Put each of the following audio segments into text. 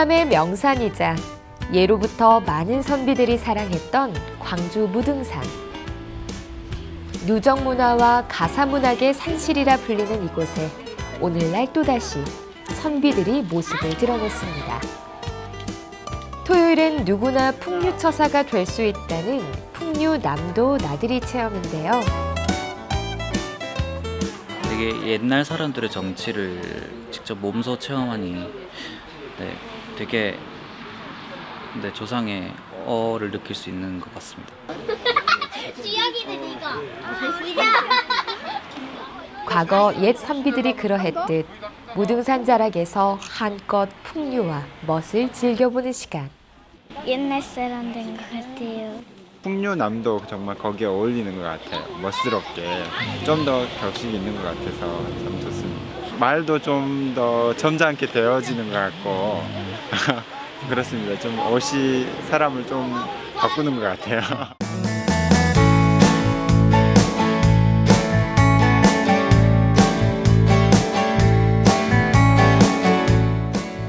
호남의 명산이자 예로부터 많은 선비들이 사랑했던 광주 무등산. 누적 문화와 가사 문학의 산실이라 불리는 이곳에 오늘날 또다시 선비들이 모습을 드러냈습니다. 토요일은 누구나 풍류처사가 될 수 있다는 풍류 남도 나들이 체험인데요. 되게 옛날 사람들의 정치를 직접 몸소 체험하니 네, 되게 네, 조상의 어를 느낄 수 있는 것 같습니다. 이거. 과거 옛 선비들이 그러했듯 무등산 자락에서 한껏 풍류와 멋을 즐겨보는 시간. 옛날 사람 된 것 같아요. 풍류남도 정말 거기에 어울리는 것 같아요. 멋스럽게 좀 더 격식 있는 것 같아서 참 좋습니다. 말도 좀 더 점잖게 되어지는 것 같고 그렇습니다. 좀 옷이 사람을 좀 바꾸는 것 같아요.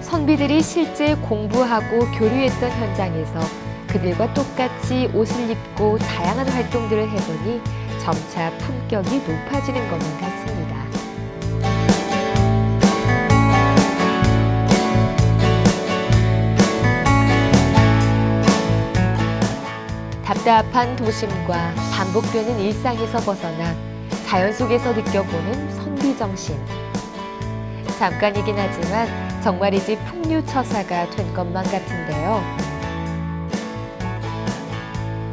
선비들이 실제 공부하고 교류했던 현장에서 그들과 똑같이 옷을 입고 다양한 활동들을 해보니 점차 품격이 높아지는 것만 같습니다. 답답한 도심과 반복되는 일상에서 벗어나 자연 속에서 느껴보는 선비 정신. 잠깐이긴 하지만 정말이지 풍류처사가 된 것만 같은데요.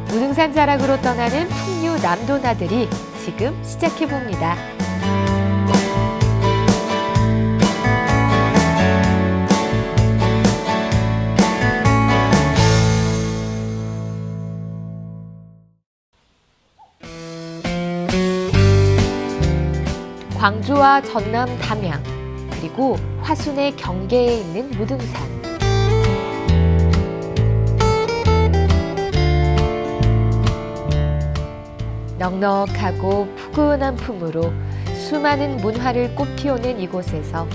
무등산 자락으로 떠나는 풍류 남도나들이 지금 시작해 봅니다. 광주와 전남 담양 그리고 화순의 경계에 있는 무등산. 넉넉하고 푸근한 품으로 수많은 문화를 꽃피우는 이곳에서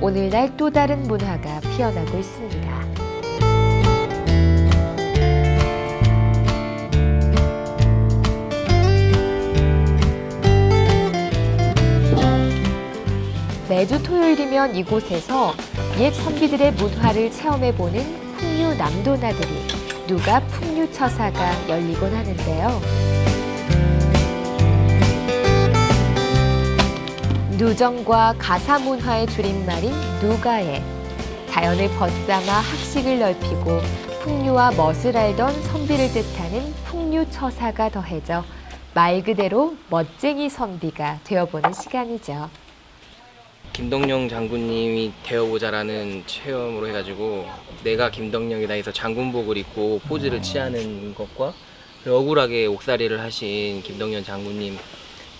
오늘날 또 다른 문화가 피어나고 있습니다. 매주 토요일이면 이곳에서 옛 선비들의 문화를 체험해보는 풍류 남도나들이 누가 풍류처사가 열리곤 하는데요. 누정과 가사 문화의 줄임말인 누가에 자연을 벗삼아 학식을 넓히고 풍류와 멋을 알던 선비를 뜻하는 풍류처사가 더해져 말 그대로 멋쟁이 선비가 되어보는 시간이죠. 김덕령 장군님이 되어보자라는 체험으로 해가지고 내가 김덕령이다 해서 장군복을 입고 포즈를 취하는 것과 억울하게 옥살이를 하신 김덕령 장군님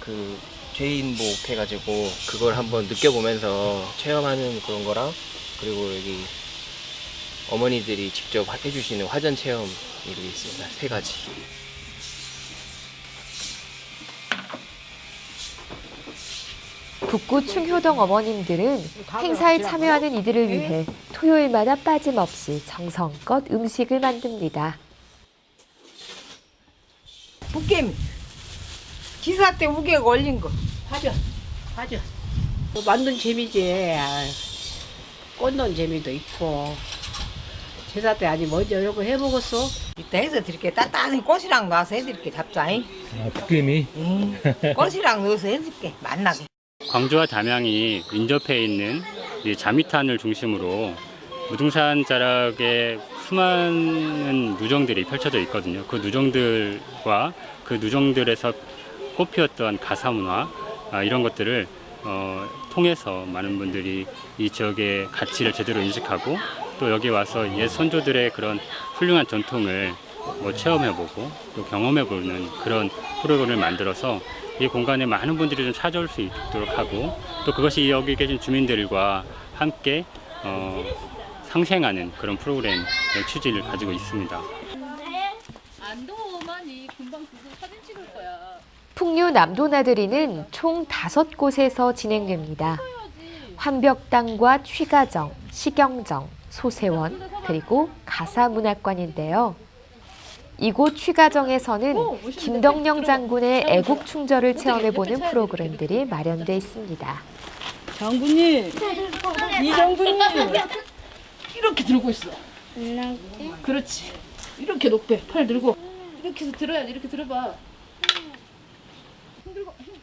그 죄인복 해가지고 그걸 한번 느껴보면서 체험하는 그런 거랑 그리고 여기 어머니들이 직접 해주시는 화전 체험 이렇게 있습니다 세 가지. 북구 충효동 어머님들은 행사에 참여하는 이들을 위해 토요일마다 빠짐없이 정성껏 음식을 만듭니다. 북겜 기사 때 우개가 올린 거 화전 화전 또 만든 재미지. 아, 꽂는 재미도 있고. 제사 때 아니 먼저 이거 해 먹었어. 이따 해서 드릴게 따뜻한 꽃이랑 넣어서 해드릴게 잡자잉 아, 북김이 응. 꽃이랑 넣어서 해줄게 만나게 광주와 담양이 인접해 있는 이 자미탄을 중심으로 무등산 자락에 수많은 누정들이 펼쳐져 있거든요. 그 누정들과 그 누정들에서 꽃피웠던 가사 문화 아, 이런 것들을 어, 통해서 많은 분들이 이 지역의 가치를 제대로 인식하고 또 여기 와서 옛 선조들의 그런 훌륭한 전통을 뭐 체험해보고 또 경험해보는 그런 프로그램을 만들어서 이 공간에 많은 분들이 좀 찾아올 수 있도록 하고 또 그것이 여기 계신 주민들과 함께 어, 상생하는 그런 프로그램의 취지를 가지고 있습니다. 풍류 남도나들이는 총 다섯 곳에서 진행됩니다. 환벽당과 취가정, 시경정, 소세원, 그리고 가사문학관인데요. 이곳 취가정에서는 김덕령 장군의 애국 충절을 체험해보는 프로그램들이 마련돼 있습니다. 장군님, 이 장군님 이렇게 들고 있어. 그렇지. 이렇게 높게 팔 들고 이렇게 해서 들어야지. 이렇게 들어봐.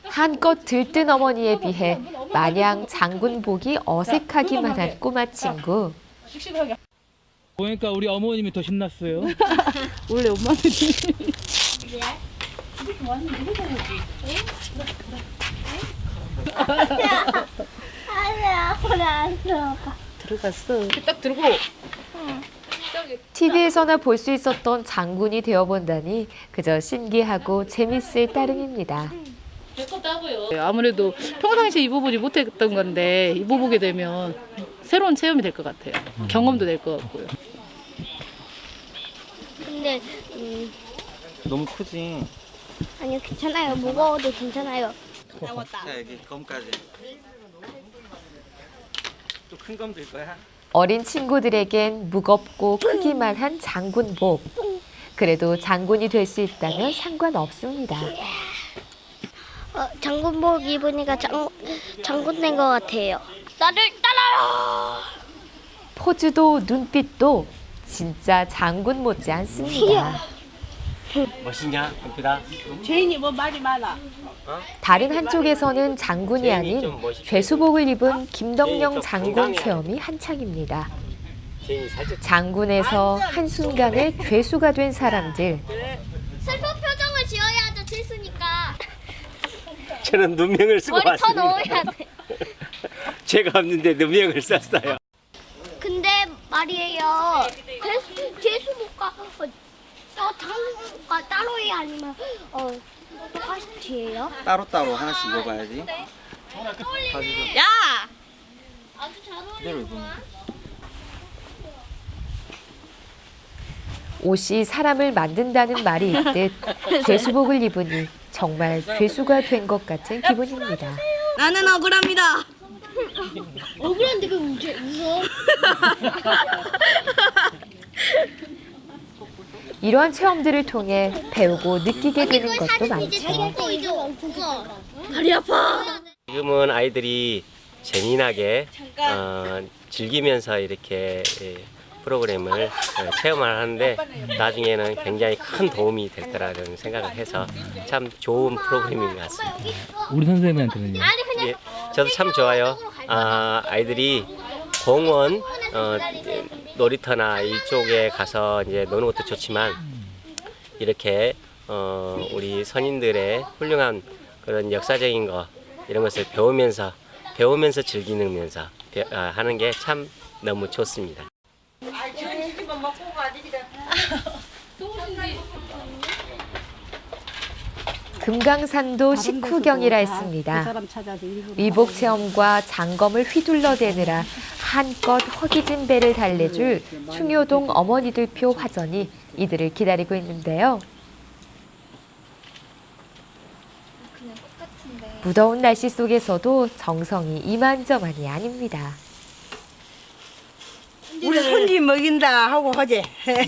한껏 들뜬 어머니에 비해 마냥 장군복이 어색하기만 한 꼬마 친구. 씩씩하게. 보니까 우리 어머님이 더 신났어요. 원래 엄마들이 아니야, 안 들어가. 들어갔어. 이렇게 딱 들고 TV에서나 볼 수 있었던 장군이 되어본다니 그저 신기하고 재밌을 따름입니다. 네, 아무래도 평상시에 입어보지 못했던 건데 입어보게 되면 새로운 체험이 될 것 같아요. 경험도 될 것 같고요. 근데 음, 너무 크지. 아니요 괜찮아요. 무거워도 괜찮아요. 자 여기 검까지. 또 큰 검 들 거야? 어린 친구들에겐 무겁고 크기만 한 장군복. 그래도 장군이 될 수 있다면 상관없습니다. 어, 장군복 입으니까 장 장군 된 것 같아요. 나를 따라라. 포즈도 눈빛도 진짜 장군 못지 않습니다. 멋있냐, 금피다? 죄인이 뭐 말이 많아. 다른 한쪽에서는 장군이 아닌 죄수복을 입은 김덕령 장군 체험이 한창입니다. 장군에서 한순간에 죄수가 된 사람들. 슬픈 표정을 지어야죠. 칠수니까 저는 누명을 쓰고 머리 더 넣어야 돼. 죄가 없는데 누명을 썼어요. 말이에요. 죄수 죄수복과 어, 어, 장군복과 따로 해야 아니면 어 똑같이 해요? 따로따로 하나씩 입어봐야지. 야. 아주 잘 어울리는구만. 옷이 사람을 만든다는 말이 있듯 죄수복을 입으니 정말 죄수가 된 것 같은 기분입니다. 나는 억울합니다. 억울한데 왜? 웃어? 이러한 체험들을 통해 배우고 느끼게 되는 것도 많죠. 다리 아파. 지금은 아이들이 재미나게 어, 즐기면서 이렇게 예, 프로그램을 어, 체험을 하는데 나중에는 굉장히 큰 도움이 될 거라는 생각을 해서 참 좋은 프로그램인 것 같습니다. 우리 선생님한테는요. 예, 저도 참 좋아요. 아, 아이들이 공원, 어, 놀이터나 이쪽에 가서 이제 노는 것도 좋지만 이렇게 어, 우리 선인들의 훌륭한 그런 역사적인 거 이런 것을 배우면서 배우면서 즐기면서 배- 아, 하는 게 참 너무 좋습니다. 금강산도 식후경이라 했습니다. 위복 체험과 장검을 휘둘러대느라 한껏 허기진 배를 달래줄 충효동 어머니들표 화전이 이들을 기다리고 있는데요. 무더운 날씨 속에서도 정성이 이만저만이 아닙니다. 우리 손님 먹인다 하고 하지.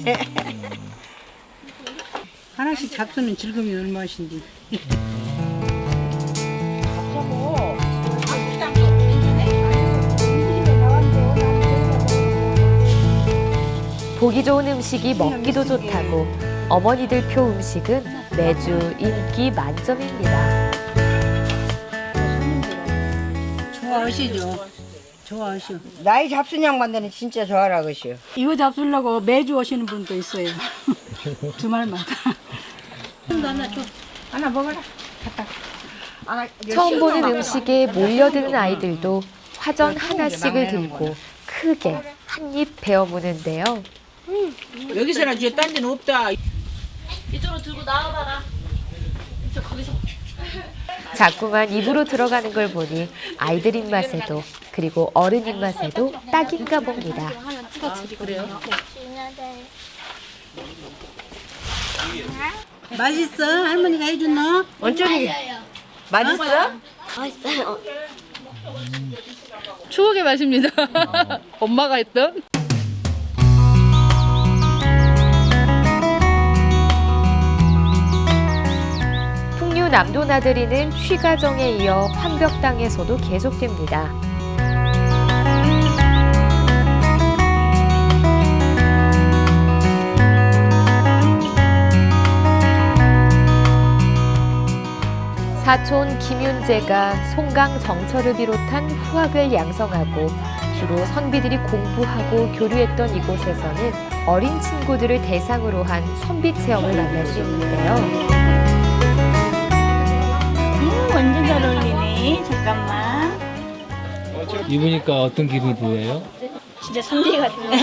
하나씩 잡수는 즐거움이 얼마신데. 보기 좋은 음식이 먹기도 좋다고 어머니들 표 음식은 매주 인기 만점입니다. 좋아하시죠? 좋아하시오. 나이 잡순 양반들은 진짜 좋아라 그시오. 이거 잡수려고 매주 오시는 분도 있어요. 주말마다. 하나 줘. 하나 먹어라. 갖다. 아, 처음 보는 음식에 몰려드는 아이들도 화전 하나씩을 들고 크게 한 입 베어 무는데요. 여기서나 주딴 데는 없다. 이쪽으로 들고 나와봐라. 그래서 거기서 자꾸만 입으로 들어가는 걸 보니 아이들 입맛에도 그리고 어른 입맛에도 딱인가 봅니다. 그래요. 맛있어? 할머니가 해준 너? 원준이 맛있어? 어, 맛있어요. 어. 추억의 맛입니다. 어. 엄마가 했던. 풍류 남도나들이는 취가정에 이어 환벽당에서도 계속됩니다. 사촌 김윤재가 송강 정철을 비롯한 후학을 양성하고 주로 선비들이 공부하고 교류했던 이곳에서는 어린 친구들을 대상으로 한 선비 체험을 만날 수 있는데요. 음, 완전 잘 어울리네. 잠깐만. 입으니까 어떤 기분이 들어요? 진짜 선비 같네.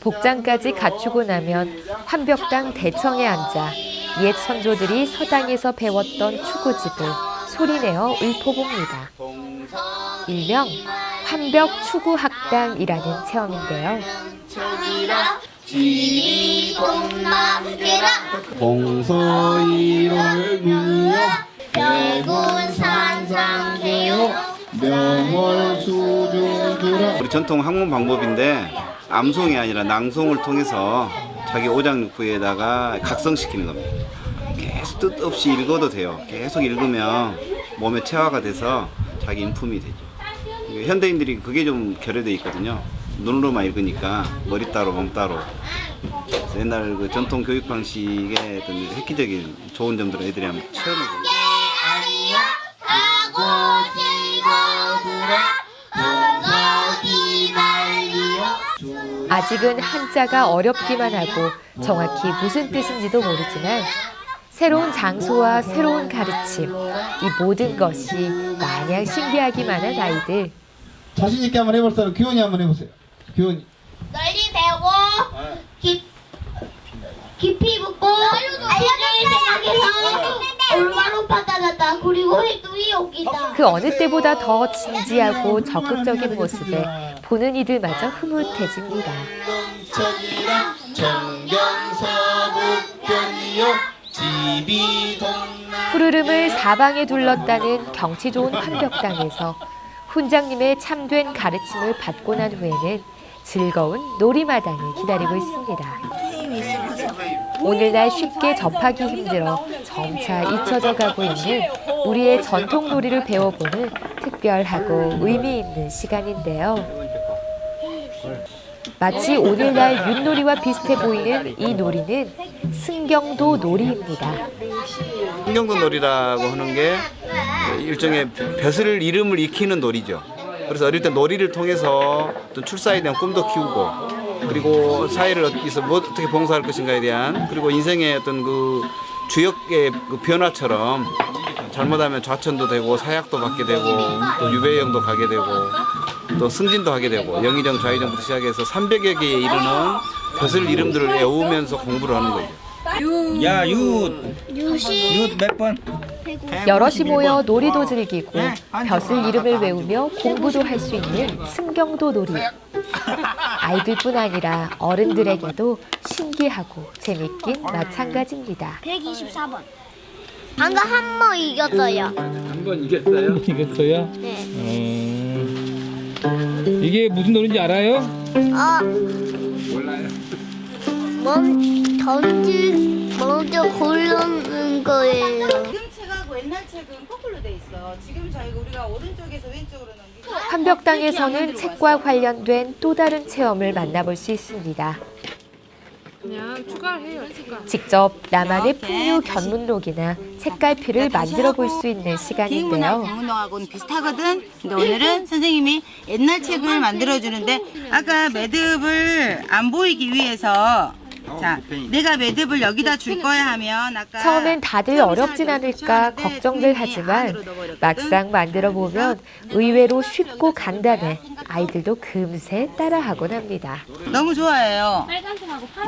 복장까지 갖추고 나면 환벽당 대청에 앉아 옛 선조들이 서당에서 배웠던 추구집을 소리내어 읊어봅니다. 일명 환벽 추구학당이라는 체험인데요. 봉서이를 명월 수중주라 우리 전통 학문 방법인데 암송이 아니라 낭송을 통해서 자기 오장육부에다가 각성시키는 겁니다. 계속 뜻 없이 읽어도 돼요. 계속 읽으면 몸에 체화가 돼서 자기 인품이 되죠. 현대인들이 그게 좀 결여돼 있거든요. 눈으로만 읽으니까 머리 따로 몸 따로. 옛날 그 전통 교육 방식의 어떤 획기적인 좋은 점들을 애들이 한번 체험해 보는 아직은 한자가 어렵기만 하고 정확히 무슨 뜻인지도 모르지만 새로운 장소와 새로운 가르침, 이 모든 것이 마냥 신기하기만 한 아이들. 자신 있게 한번 해볼 사람 규현이 한번 해보세요 규현이 널리 배우고 깊 깊이 묻고 알려줄 생각해서 올바로 받아놨다. 그리고 해도 이옥이다. 그 어느 때보다 더 진지하고 적극적인 모습에 보는 이들마저 흐뭇해집니다. 푸르름을 사방에 둘렀다는 경치 좋은 환벽당에서 훈장님의 참된 가르침을 받고 난 후에는 즐거운 놀이마당이 기다리고 있습니다. 오늘날 쉽게 접하기 힘들어 점차 잊혀져 가고 있는 우리의 전통 놀이를 배워보는 특별하고 의미 있는 시간인데요. 마치 오늘날 윷놀이와 비슷해 보이는 이 놀이는 승경도 놀이입니다. 흥경도 놀이라고 하는 게 일종의 벼슬 이름을 익히는 놀이죠. 그래서 어릴 때 놀이를 통해서 어떤 출사에 대한 꿈도 키우고 그리고 사회를 어디서 뭐 어떻게 봉사할 것인가에 대한 그리고 인생의 어떤 그 주역의 그 변화처럼 잘못하면 좌천도 되고 사약도 받게 되고 또 유배영도 가게 되고 또 승진도 하게 되고 영의정 좌의정부터 시작해서 300여 개에 이르는 벼슬 이름들을 외우면서 공부를 하는 거죠. 야, 유, 유시 유몇 번? 여럿이 모여 놀이도 즐기고 벼슬 이름을 외우며 공부도 할 수 있는 승경도 놀이. 아이들뿐 아니라 어른들에게도 신기하고 재밌긴 마찬가지입니다. 124번. 방금 한 번 이겼어요. 한 번 이겼어요? 이겼어요? 네. 음... 이게 무슨 노래인지 알아요? 어. 몰라요. 먼 던지 먼저 고르는 거예요. 지금 책하고 옛날 책은 거꾸로 돼 있어. 지금 저희가 우리가 오른쪽에서 왼쪽으로 넘기고 환벽당에서는 책과 관련된 또 다른 체험을 만나볼 수 있습니다. 그냥 추가를 해요. 추가. 직접 나만의 풍류 견문록이나 책갈피를 만들어 볼 수 있는 시간인데요. 공문동하고는 비슷하거든. 근데 오늘은 선생님이 옛날 책을 만들어 주는데 아까 매듭을 안 보이기 위해서 자 내가 매듭을 여기다 줄 거야 하면 아까 처음엔 다들 어렵진 않을까 걱정들 하지만 막상 만들어 보면 의외로 쉽고 간단해. 아이들도 금세 따라하곤 합니다. 너무 좋아해요.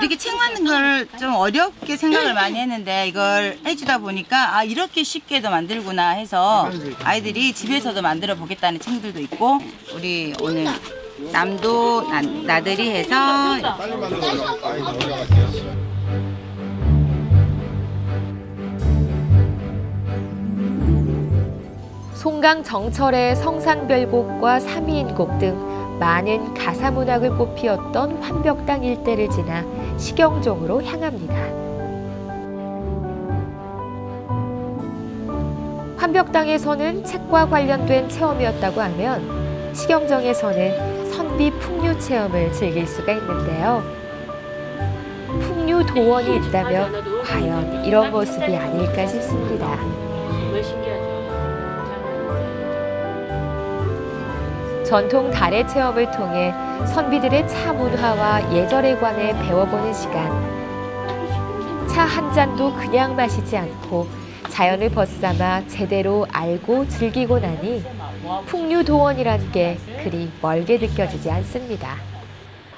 이렇게 책 만든 걸 좀 어렵게 생각을 많이 했는데 이걸 해주다 보니까 아 이렇게 쉽게도 만들구나 해서 아이들이 집에서도 만들어 보겠다는 친구들도 있고 우리 오늘 남도 나, 나들이 해서 송강 정철의 성산별곡과 삼위인곡 등 많은 가사 문학을 꽃피웠던 환벽당 일대를 지나 식영종으로 향합니다. 환벽당에서는 책과 관련된 체험이었다고 하면 식영정에서는 선비 풍류 체험을 즐길 수가 있는데요. 풍류 도원이 있다면 과연 이런 모습이 아닐까 싶습니다. 전통 달의 체험을 통해 선비들의 차 문화와 예절에 관해 배워보는 시간. 차 한 잔도 그냥 마시지 않고 자연을 벗삼아 제대로 알고 즐기고 나니 풍류도원이란 게 그리 멀게 느껴지지 않습니다.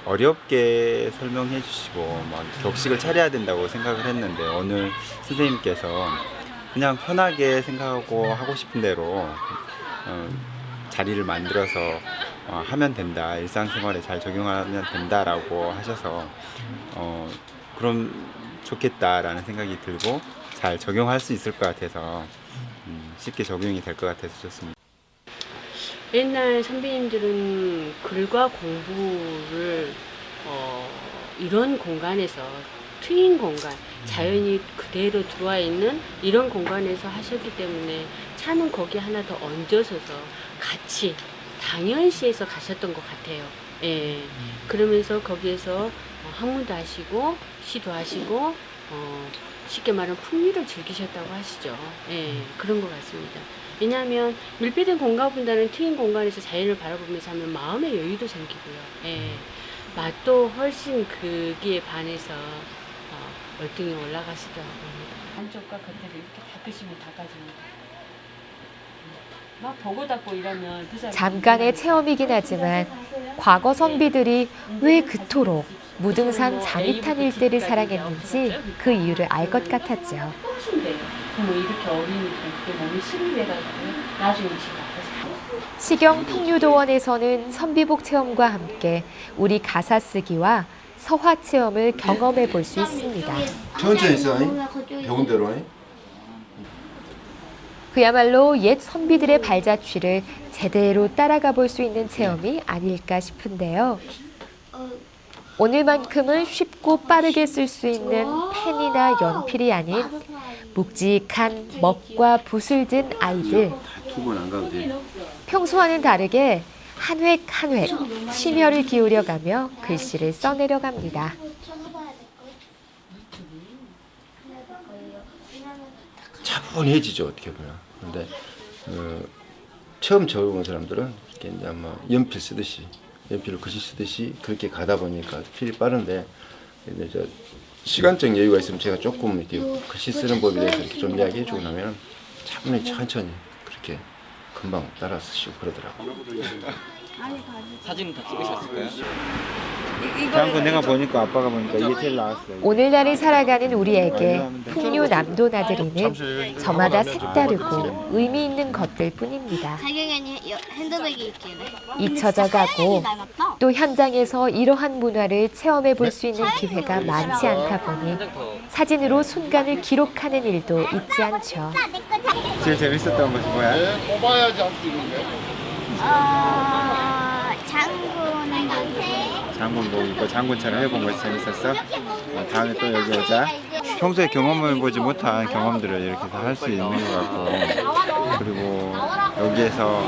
어렵게 설명해 주시고 막 격식을 차려야 된다고 생각을 했는데 오늘 선생님께서 그냥 편하게 생각하고 하고 싶은 대로 어, 자리를 만들어서 어, 하면 된다 일상생활에 잘 적용하면 된다라고 하셔서 어, 그럼 좋겠다라는 생각이 들고 잘 적용할 수 있을 것 같아서 음, 쉽게 적용이 될 것 같아서 좋습니다. 옛날 선배님들은 글과 공부를 어, 이런 공간에서 트인 공간, 자연이 그대로 들어와 있는 이런 공간에서 하셨기 때문에 차는 거기 하나 더 얹어서서 같이 당연시해서 가셨던 것 같아요. 예. 그러면서 거기에서 어, 학문도 하시고 시도 하시고 어, 쉽게 말하면 풍류를 즐기셨다고 하시죠. 예, 그런 것 같습니다. 왜냐하면 밀폐된 공간보다는 트인 공간에서 자연을 바라보면서 하면 마음의 여유도 생기고요. 예, 맛도 훨씬 거기에 반해서 어, 월등히 올라가시더라고요. 안쪽과 겉에를 이렇게 다 드시면 닦아집니다. 막 보고 닦고 이러면 그 사람 잠깐의 체험이긴 하지만 과거 선비들이 왜 그토록 무등산 자미탄 일대를 사랑했는지 그 이유를 알 것 같았죠. 콩순대요. 그러면 이렇게 어리니까 그게 몸이 실이 돼가지고 나중에 집에 와서 시경 풍류도원에서는 선비복 체험과 함께 우리 가사 쓰기와 서화 체험을 경험해 볼 수 있습니다. 천천히 써. 배운 대로. 그야말로 옛 선비들의 발자취를 제대로 따라가 볼 수 있는 체험이 아닐까 싶은데요. 오늘만큼은 쉽고 빠르게 쓸 수 있는 펜이나 연필이 아닌 묵직한 먹과 붓을 든 아이들. 두번안 가도 돼. 평소와는 다르게 한 획 한 획 심혈을 기울여가며 글씨를 써내려갑니다. 차분해지죠 어떻게 보면. 근데 어, 처음 적어본 사람들은 이렇게 이제 아마 연필 쓰듯이 연필을 글씨 쓰듯이 그렇게 가다 보니까 필이 빠른데 이제 저 시간적 여유가 있으면 제가 조금 이렇게 글씨 쓰는 법에 대해서 이렇게 좀 이야기해 주고 나면 차분히 천천히 금방 따라 쓰시고 그러더라고요. 사진 다 찍으셨을까요? 장군 내가 보니까 아빠가 보니까 이게 제일 나았어요. 오늘날을 살아가는 우리에게 풍류 남도나들이는 저마다 색다르고 의미 있는 것들 뿐입니다. 핸드백이 있길래. 잊혀져 가고 또 현장에서 이러한 문화를 체험해 볼 수 있는 기회가 많지 않다 보니 사진으로 순간을 기록하는 일도 있지 않죠. 제일 재밌었던 것이 뭐야? 어, 장군 장군 복 입고 장군처럼 해본 것이 재밌었어? 어, 다음에 또 여기 오자. 평소에 경험해 보지 못한 경험들을 이렇게 할수 있는 것 같고 그리고 여기에서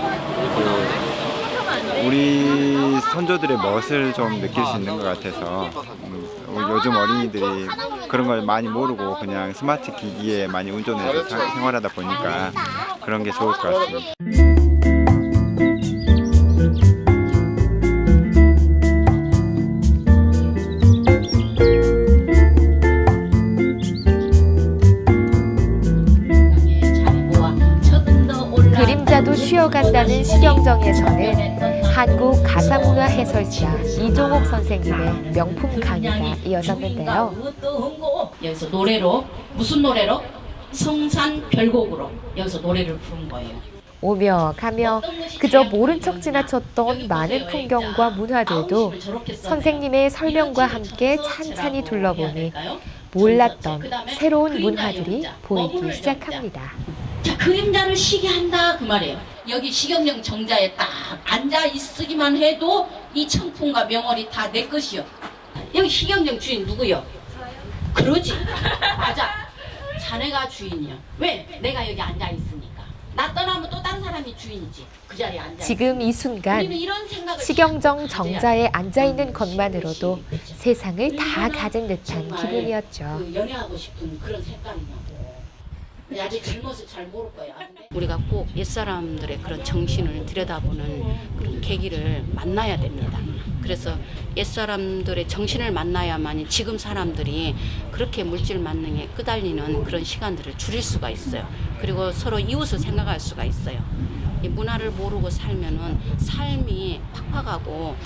그 우리 선조들의 멋을 좀 느낄 수 있는 것 같아서 음, 우리 요즘 어린이들이 그런 걸 많이 모르고 그냥 스마트 기기에 많이 의존해서 사- 생활하다 보니까 그런 게 좋을 것 같습니다. 그림자도 쉬어간다는 시경정에서는 한국 가사문화 해설사 이종옥 선생님의 명품 강의가 이어졌는데요. 여기서 노래로 무슨 노래로 성산 별곡으로 여기서 노래를 부른 거예요. 오며 가며 그저 모른 척 지나쳤던 많은 풍경과 문화들도 선생님의 설명과 함께 찬찬히 둘러보니 몰랐던 새로운 문화들이 보이기 시작합니다. 자 그림자를 쉬게 한다 그 말이에요. 여기 시경령 정자에 딱 앉아 있으기만 해도 이 청풍과 명월이 다 내 것이요. 여기 시경령 주인 누구요? 그러지. 맞아. 자네가 주인이야. 왜? 내가 여기 앉아 있으니까. 나 떠나면 또 다른 사람이 주인이지. 그 자리에 앉아. 지금 이 순간 시경정 정자에 앉아 있는 것만으로도 세상을 다 가진 듯한 기분이었죠. 그 연애하고 싶은 그런 색깔이냐고. 근데 아직 젊어서 잘 모를 거야. 우리가 꼭 옛사람들의 그런 정신을 들여다보는 그런 계기를 만나야 됩니다. 그래서 옛사람들의 정신을 만나야만 지금 사람들이 그렇게 물질 만능에 끄달리는 그런 시간들을 줄일 수가 있어요. 그리고 서로 이웃을 생각할 수가 있어요. 이 문화를 모르고 살면은 삶이 팍팍하고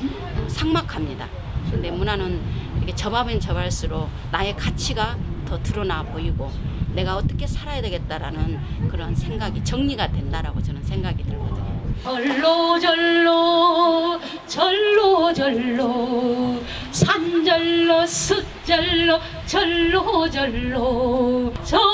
삭막합니다. 근데 문화는 이렇게 접하면 접할수록 나의 가치가 더 드러나 보이고 내가 어떻게 살아야 되겠다라는 그런 생각이 정리가 된다라고 저는 생각이 들거든요. 절로 절로 절로 절로 산절로 숫절로 절로 절로 저절로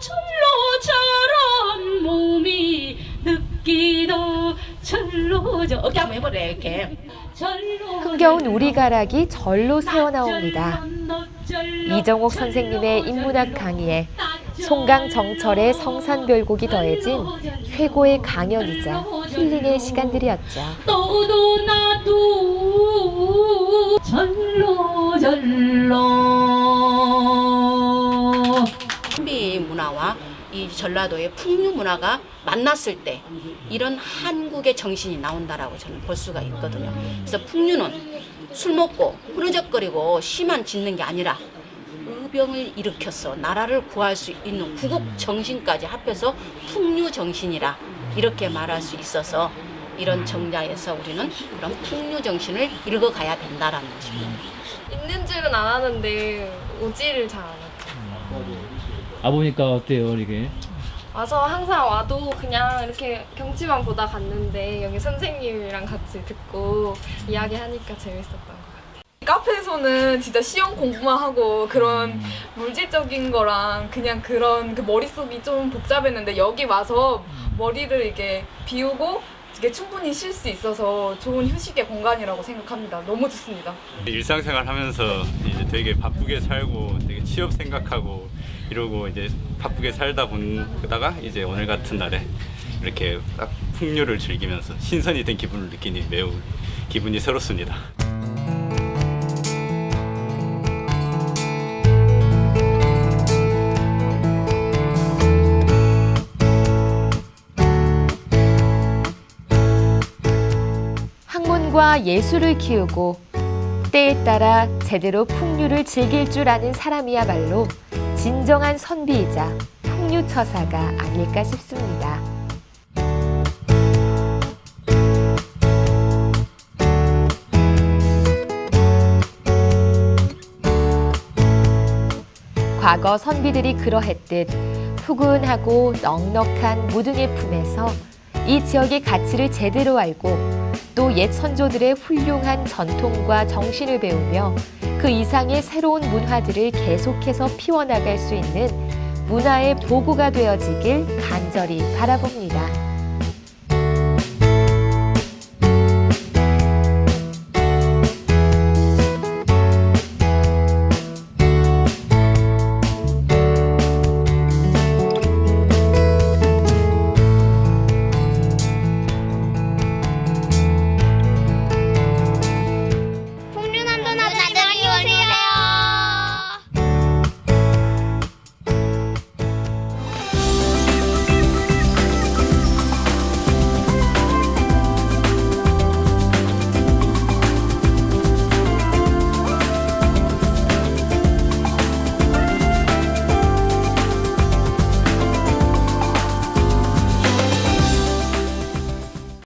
절로 저런 몸이 느끼도 절로 저 어깨 한번 해보래 이렇게 흥겨운 우리가락이 절로 새어나옵니다. 이정옥 선생님의 인문학 강의에 송강 정철의 성산별곡이 더해진 최고의 강연이자 힐링의 시간들이었죠. 너도 나도 절로 절로 선비 문화와 이 전라도의 풍류 문화가 만났을 때 이런 한국의 정신이 나온다라고 저는 볼 수가 있거든요. 그래서 풍류는 술 먹고 흐느적거리고 시만 짓는 게 아니라 의병을 일으켜서 나라를 구할 수 있는 구국 정신까지 합해서 풍류 정신이라 이렇게 말할 수 있어서 이런 정자에서 우리는 그런 풍류 정신을 읽어가야 된다라는 것입니다. 있는 줄은 알았는데 오지를 잘 안 하죠. 아 보니까 어때요 이게? 와서 항상 와도 그냥 이렇게 경치만 보다 갔는데 여기 선생님이랑 같이 듣고 이야기하니까 재밌었던 것 같아요. 카페에서는 진짜 시험 공부만 하고 그런 물질적인 거랑 그냥 그런 그 머릿속이 좀 복잡했는데 여기 와서 머리를 이게 비우고 이게 충분히 쉴 수 있어서 좋은 휴식의 공간이라고 생각합니다. 너무 좋습니다. 일상생활 하면서 이제 되게 바쁘게 살고 되게 취업 생각하고 이러고 이제 바쁘게 살다 보다가 이제 오늘 같은 날에 이렇게 딱 풍류를 즐기면서 신선이 된 기분을 느끼니 매우 기분이 새롭습니다. 학문과 예술을 키우고 때에 따라 제대로 풍류를 즐길 줄 아는 사람이야말로 진정한 선비이자 풍류처사가 아닐까 싶습니다. 과거 선비들이 그러했듯 푸근하고 넉넉한 무등의 품에서 이 지역의 가치를 제대로 알고 또 옛 선조들의 훌륭한 전통과 정신을 배우며 그 이상의 새로운 문화들을 계속해서 피워나갈 수 있는 문화의 보고가 되어지길 간절히 바라봅니다.